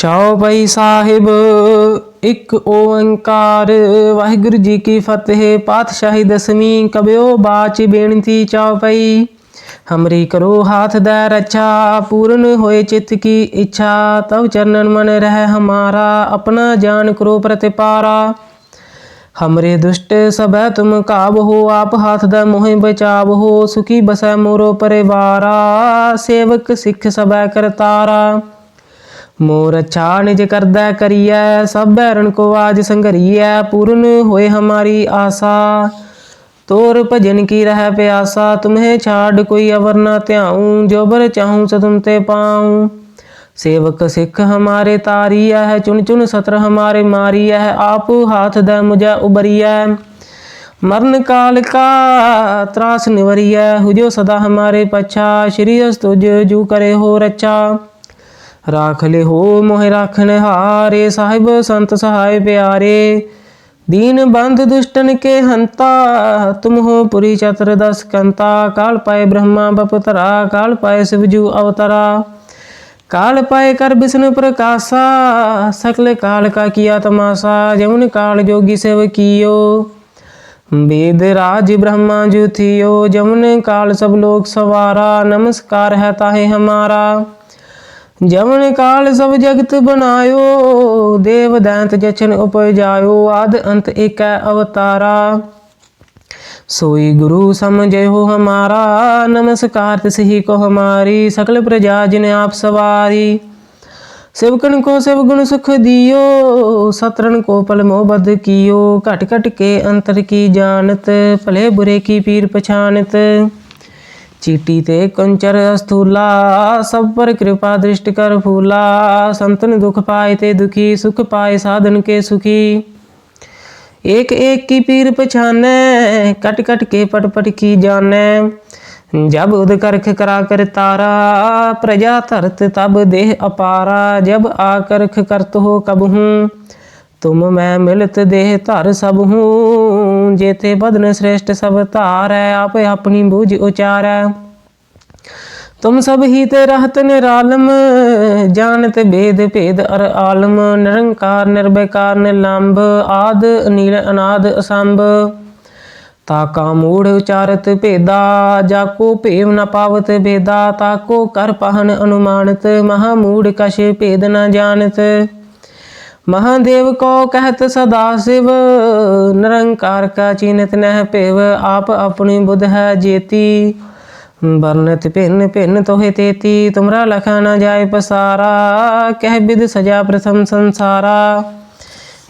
ਛਾਉ ਭਾਈ ਸਾਹਿਬ, ਇੱਕ ਓੰਕਾਰ। ਵਾਹਿਗੁਰੂ ਜੀ ਕੀ ਫਤਿਹ, ਪਾਤਸ਼ਾਹੀ ਦਸਵੀਂ ਕਬਿਓ ਬਾਚ ਬੇਨਤੀ ਚਾਉ ਭਾਈ। ਹਮਰੀ ਕਰੋ ਹਾਥ ਦਾ ਰਛਾ, ਪੂਰਨ ਹੋਏ ਚਿਤ ਕੀ ਇੱਛਾ। ਤਵ ਚਰਨਨ ਮਨ ਰਹਿ ਹਮਾਰਾ, ਆਪਣਾ ਜਾਨ ਕਰੋ ਪ੍ਰਤਿਪਾਰਾ। ਹਮਰੇ ਦੁਸ਼ਟ ਸਭੈ ਤੁਮ ਕਾਬ ਹੋ, ਆਪ ਹੱਥ ਦਾ ਮੋਹਿ ਬਚਾਵ ਹੋ, ਸੁਖੀ ਬਸੈ ਮੋਰੋ ਪਰਿਵਾਰਾ। ਸੇਵਕ ਸਿੱਖ ਸਭੈ ਕਰਤਾਰਾ। ਮੋਰ ਅਛਾ ਨਿਜ ਕਰਦਾ ਕਰੀਐ, ਸਭ ਭੈਰਨ ਕੋ ਆਜ ਸੰਗਰੀਐ ਪੂਰਨ ਹੋਏ ਹਮਾਰੀ ਆਸਾ। ਤੋਰ ਭਜਨ ਕੀ ਰਹਿ ਪਿਆਸਾ, ਤੁਮਹੇ ਛਾੜ ਕੋਈ ਅਵਰ ਨਾ ਧਿਆਉ ਜੋਬਰ ਚਾਹੂੰ ਸ ਤੁਮ ਤੇ ਪਾਉ। ਸੇਵਕ ਸਿੱਖ ਹਮਾਰੇ ਤਾਰੀਆ ਹੈ ਚੁਣ ਚੁਣ ਸਤਰ ਹਮਾਰੇ ਮਾਰੀਆ ਹੈ ਆਪ ਹਾਥ ਦਾ ਮੁਝਾ ਉਬਰੀਆ ਮਰਨ ਕਾਲ ਕਾ ਤਰਾਸ ਨਿਵਰੀਆ ਹੁਜੋ ਸਦਾ ਹਮਾਰੇ ਪਛਾ, ਸ਼੍ਰੀ ਅਸਤੁਜ ਜੂ ਕਰੇ ਹੋ ਰਚਾ। ਰਾਖ ਹੋ ਮੋਹਿ ਰਾਖਣ ਹਾਰੇ, ਸਾਹਿਬ ਸੰਤ ਸਹਾਇ ਪਿਆਰੇ। ਦੀਨ ਬੰਧ ਦੁਸ਼ਟਨ ਕੇ ਹੰਤਾ, ਤੁਮ ਹੋ ਪੁਰੀ ਚਤਰ ਦਸ ਕੰਤਾ। ਕਾਲ ਪਾਏ ਬ੍ਰਹਮਾ ਬਪਤਰਾ ਕਾਲ ਪਾਏ ਸਿਵਜੂ ਅਵਤਰਾ। ਕਾਲ ਪਾਏ ਕਰ ਬਿਸਨ ਪ੍ਰਕਾਸ਼ਾ, ਸਕਲ ਕਾਲ ਕਾ ਕੀਆ ਤਮਾਸਾ ਜਮਨ ਕਾਲ ਜੋਗੀ ਸੇਵ ਕੀਓ। ਵੇਦ ਰਾਜ ਬ੍ਰਹਮਾ ਜੁਥਿਓ ਜਮਨ ਕਾਲ ਸਭ ਲੋਕ ਸਵਾਰਾ, ਨਮਸਕਾਰ ਹੈ ਤਾਹੇ ਹਮਾਰਾ। ਜਮਨ ਕਾਲ ਸਭ ਜਗਤ ਬਨਾਇਓ ਦੇਵ ਦੈਂਤ ਜਚਨ ਉਪਜਾਇਓ, ਆਦ ਅੰਤ ਏਕੈ ਅਵਤਾਰਾ। ਸੋਈ ਗੁਰੂ ਸਮਝੇ ਹੋ ਹਮਾਰਾ, ਨਮਸਕਾਰ ਤਿਸਹੀ ਕੋ ਹਮਾਰੀ, ਸਕਲ ਪ੍ਰਜਾ ਜਿਨ ਆਪ ਸਵਾਰੀ। ਸਿਵਕਨ ਕੋ ਸਿਵ ਗੁਣ ਸੁਖ ਦਿਓ ਸਤਰਨ ਕੋ ਪਲ ਮੋਹ ਬਦ ਕੀਓ, ਘਟ ਘਟ ਕੇ ਅੰਤਰ ਕੀ ਜਾਣਤ, ਭਲੇ ਬੁਰੇ ਕੀ ਪੀਰ ਪਛਾਨਤ चीटी ते कंचर स्थूला सब पर कृपा दृष्ट कर फूला। संतन दुख पाए ते दुखी, सुख पाए साधन के सुखी। एक एक की पीर पछाने, कट कट के पट पट की जाने। जब उद करख करा कर तारा, प्रजा तरत तब देह अपारा। जब आकरख करत हो कब हूँ, तुम मैं मिलत देह धर सब हूँ। ਨੂੰ ਜੇਤੇ ਬਦਨ ਸ੍ਰੇਸ਼ਟ ਸਭ ਧਾਰੈ, ਆਪੇ ਆਪਣੀ ਬੂਝ ਉਚਾਰੈ। ਤੁਮ ਸਭ ਹੀ ਤੇ ਰਹਤ ਨਿਰਾਲਮ ਜਾਣਤ ਭੇਦ ਭੇਦ ਅਰ ਆਲਮ, ਨਿਰੰਕਾਰ, ਨਿਰਵੈਕਾਰ ਨਿਲੰਬ ਆਦ ਨੀਲ ਅਨਾਦ, ਅਸੰਭ। ਤਾ ਕਾ ਮੂੜ ਉਚਾਰਤ ਭੇਦਾ, ਜਾ ਕੋ ਭੇਵ ਨ ਪਾਵਤ ਭੇਦਾ ਤਾ ਕੋ ਕਰ ਪਹਨ ਅਨੁਮਾਨਤ, ਮਹਾ ਮੂੜ ਕਛ ਭੇਦ ਨ ਜਾਣਤ। ਮਹਾਦੇਵ ਕੋ ਕਹਿਤ ਸਦਾ ਸਿਵ, ਨਿਰੰਕਾਰ ਕਾ ਚੀਨਤ ਨਹਿ ਭੇਵ, ਆਪ ਆਪਣੀ ਬੁਧ ਹੈ ਜੇਤੀ। ਵਰਨਤ ਭਿੰਨ ਭਿੰਨ ਤੋਹਿ ਤੇਤੀ, ਤੁਮਰਾ ਲਖਾ ਨਾ ਜਾਏ ਪਸਾਰਾ, ਕਹਿ ਬਿਦ ਸਜਾ ਪ੍ਰਥਮ ਸੰਸਾਰਾ।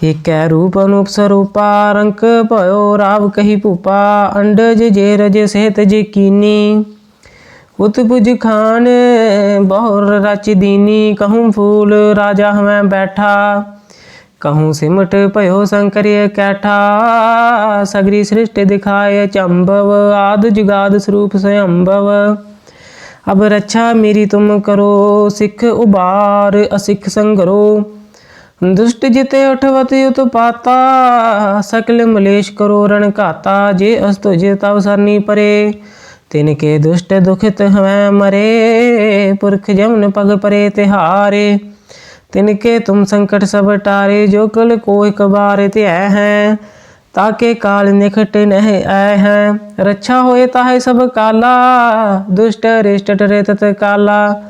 ਏਕੈ ਰੂਪ ਅਨੂਪ ਸਰੂਪਾ, ਰੰਕ ਭਇਓ ਰਾਵ ਕਹੀ ਭੂਪਾ ਅੰਡ ਜੇ ਰਜ ਸਹਿਤ ਜੇ ਕੀਨੀ। ਉਤਪੁਜ ਖਾਨ, ਬਹੁਰ ਰਚ ਦੀਨੀ, ਕਹੂੰ ਫੂਲ ਰਾਜਾ ਹਮੈ ਬੈਠਾ। ਕਹੂੰ ਸਿਮਟ ਭਇਓ ਸੰਕਰਿਯ ਕੈਠਾ ਸਗਰੀ ਸ੍ਰਿਸ਼ਟ ਦਿਖਾਏ ਚੰਭਵ ਆਦ ਜੁਗਾਦ ਸਰੂਪ ਸਯੰਭਵ ਅਬ ਰੱਛਾ ਮੇਰੀ ਤੁਮ ਕਰੋ ਸਿੱਖ ਉਬਾਰ ਅਸਿੱਖ ਸੰਗਰੋ ਦੁਸ਼ਟ ਜਿਤੇ ਉਠਵਤ ਉਤ ਪਾਤਾ ਸਕਲ ਮਲੇਸ਼ ਕਰੋ ਰਣ ਘਾਤਾ ਜੇ ਅਸ ਤੁਜੇ ਤਵ ਸਰਨੀ ਪਰੇ ਤਿਨ ਕੇ ਦੁਸ਼ਟ ਦੁਖਿਤ ਹਵੈ ਮਰੇ ਪੁਰਖ ਜਮਨ ਪਗ ਪਰੇ ਤਿਹਾਰੇ ਤਿਨ ਕੇ ਤੁਮ ਸੰਕਟ ਸਭ ਟਾਰੇ, ਜੋ ਕਲ ਕੋਇ ਕਬਾਰ ਧਿਐ ਹੈ। ਤਾਕੇ ਕਾਲ ਨਿਖਟ ਨਹਿ ਆਇ ਹੈ। ਰੱਛਾ ਹੋਏ ਤਾਹੇ ਸਭ ਕਾਲਾ, ਦੁਸ਼ਟ ਰਿਸ਼ਟ ਟਰੇ ਤਤ ਕਾਲਾ।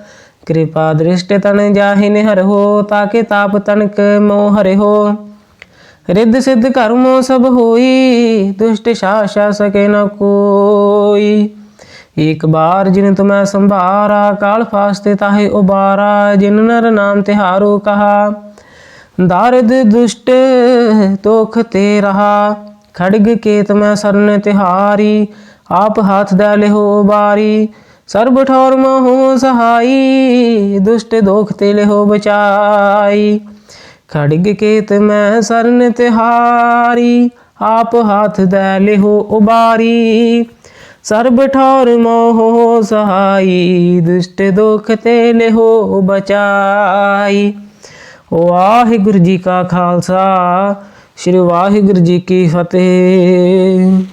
ਕਿਰਪਾ ਦ੍ਰਿਸ਼ਟ ਤਨ ਜਾਹਿ ਨਿਹਰਹੋ ਤਾਕੇ ਤਾਪ ਤਨਕ ਮੋਹ ਹਰਿਹੋ ਰਿੱਧ ਸਿੱਧ ਕਰਮੋ ਸਭ ਹੋਈ, ਦੁਸ਼ਟ ਸ਼ਾਸ਼ਾ ਸਕੇ ਨ ਕੋਈ। ਏਕ ਬਾਰ ਜਿਨ ਤੁਮੈ ਸੰਭਾਰਾ, ਕਾਲ ਫਾਸਤੇ ਤਾਹੇ ਉਬਾਰਾ, ਜਿਨ ਨਰ ਨਾਮ ਤਿਹਾਰੋ ਕਹਾ। ਦਾਰਦ ਦੁਸ਼ਟ ਤੋਖ ਤੇ ਰਹਾ, ਖੜਗ ਕੇਤ ਮੈਂ ਸਰਨ ਤਿਹਾਰੀ, ਆਪ ਹੱਥ ਦਾ ਲਿਹੋ ਬਾਰੀ। ਸਰਬ ਠੌਰ ਮੋਹ ਸਹਾਈ, ਦੁਸ਼ਟ ਦੋਖ ਤੇ ਲਿਹੋ ਬਚਾਈ। ਖੜਗ ਕੇਤ ਮੈਂ ਸਰਨ ਤਿਹਾਰੀ, ਆਪ ਹੱਥ ਦਾ ਲਿਹੋ ਉਬਾਰੀ। ਸਰਬ ਠੌਰ ਮੋਹ ਸਹਾਈ, ਦੁਸ਼ਟ ਦੁਖ ਤੇ ਲਿਹੋ ਬਚਾਈ। ਵਾਹਿਗੁਰੂ ਜੀ ਕਾ ਖਾਲਸਾ, ਸ੍ਰੀ ਵਾਹਿਗੁਰੂ ਜੀ ਕੀ ਫਤਿਹ।